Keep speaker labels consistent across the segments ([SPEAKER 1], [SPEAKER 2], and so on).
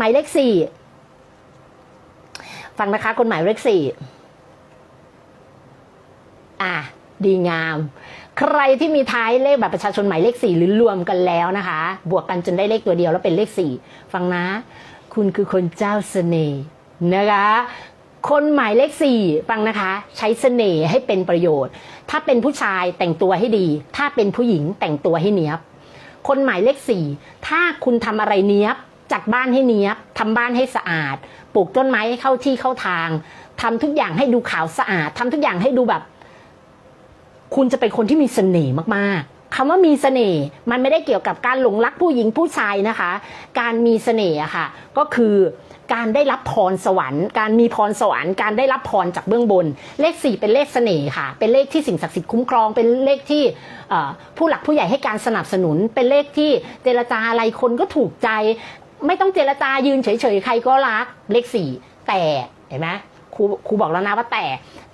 [SPEAKER 1] หมายเลขสี่ฟังนะคะคนหมายเลขสี่อะดีงาม ใครที่มีท้ายเลขแบบประชาชนหมายเลขสี่หรือรวมกันแล้วนะคะ บวกกันจนได้เลขตัวเดียวแล้วเป็นเลขสี่ฟังนะ คุณคือคนเจ้าเสน่ห์นะคะคนหมายเลขสี่ฟังนะคะ ใช้เสน่ห์ให้เป็นประโยชน์ ถ้าเป็นผู้ชายแต่งตัวให้ดี ถ้าเป็นผู้หญิงแต่งตัวให้เนี้ยบ คนหมายเลขสี่ถ้าคุณทำอะไรเนี้ยบ จัดบ้านให้เนี้ยบทำบ้านให้สะอาด ปลูกต้นไม้ให้เข้าที่เข้าทางทำทุกอย่างให้ดูขาวสะอาดทำทุกอย่างให้ดูแบบ คุณจะเป็นคนที่มีเสน่ห์มากๆคำว่ามีเสน่ห์มันไม่ได้เกี่ยวกับการหลงรักผู้หญิงผู้ชายนะคะ การมีเสน่ห์อะค่ะ ก็คือการได้รับพรสวรรค์ การมีพรสวรรค์ การได้รับพรจากเบื้องบน เลขสี่เป็นเลขเสน่ห์ค่ะ เป็นเลขที่สิ่งศักดิ์สิทธิ์คุ้มครอง เป็นเลขที่ผู้หลักผู้ใหญ่ให้การสนับสนุน เป็นเลขที่เจรจาอะไรคนก็ถูกใจ ไม่ต้องเจรจายืนเฉยๆ ใครก็รักเลขสี่แต่เห็นไหมครูครูบอกแล้วนะว่าแต่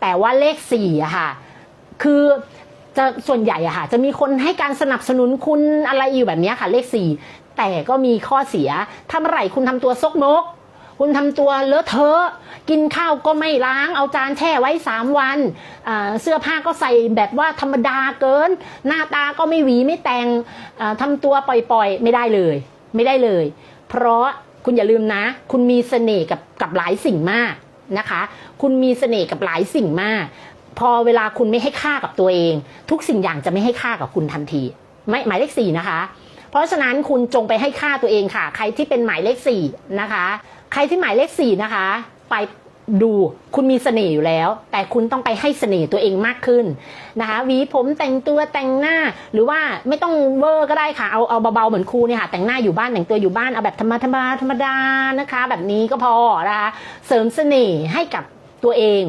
[SPEAKER 1] แต่ว่าเลขสี่อะค่ะ คือจะส่วนใหญ่อะค่ะ จะมีคนให้การสนับสนุนคุณอะไรอยู่แบบนี้ค่ะ เลขสี่แต่ก็มีข้อเสียถ้าเมื่อไหร่คุณทำตัวซกมก คุณทำตัวเลอะเทอะกินข้าวก็ไม่ล้างเอาจานแช่ไว้สามวัน เสื้อผ้าก็ใส่แบบว่าธรรมดาเกิน หน้าตาก็ไม่หวีไม่แต่งอ่าทำตัวปล่อยๆ ไม่ได้เลย ไม่ได้เลย เพราะคุณอย่าลืมนะ คุณมีเสน่ห์กับกับหลายสิ่งมากนะคะ คุณมีเสน่ห์กับหลายสิ่งมาก พอเวลาคุณไม่ให้ค่ากับตัวเอง ทุกสิ่งอย่างจะไม่ให้ค่ากับคุณทันทีไม่หมายเลขสี่นะคะ เพราะฉะนั้นคุณจงไปให้ค่าตัวเองค่ะ ใครที่เป็นหมายเลขสี่นะคะ ใครที่หมายเลขสี่นะคะ ไป ดูคุณมีเสน่ห์อยู่แล้ว แต่คุณต้องไปให้เสน่ห์ตัวเองมากขึ้นนะคะวีผมแต่งตัวแต่งหน้าหรือว่าไม่ต้องเวอร์ก็ได้ค่ะเอาเอาเบาๆเหมือนครูเนี่ยค่ะแต่งหน้าอยู่บ้านแต่งตัวอยู่บ้านเอาแบบธรรมดาธรรมดาธรรมดานะคะ แบบนี้ก็พอนะคะเสริมเสน่ห์ให้กับตัวเอง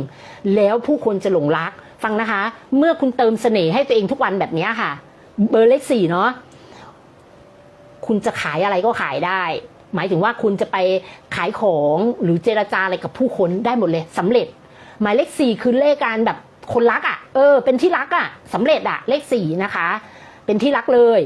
[SPEAKER 1] แล้วผู้คนจะหลงรักฟังนะคะ เมื่อคุณเติมเสน่ห์ให้ตัวเองทุกวันแบบนี้ค่ะ เบอร์เลขสี่เนาะคุณจะขายอะไรก็ขายได้ หมายถึงว่าคุณจะไปขายของหรือเจรจาอะไรกับผู้คนได้หมดเลยสำเร็จ หมายเลขสี่คือเลขการแบบคนรักอะ่ะ เออ เป็นที่รักอะ่ะสำเร็จอะ่ะ เลขสี่นะคะ เป็นที่รักเลย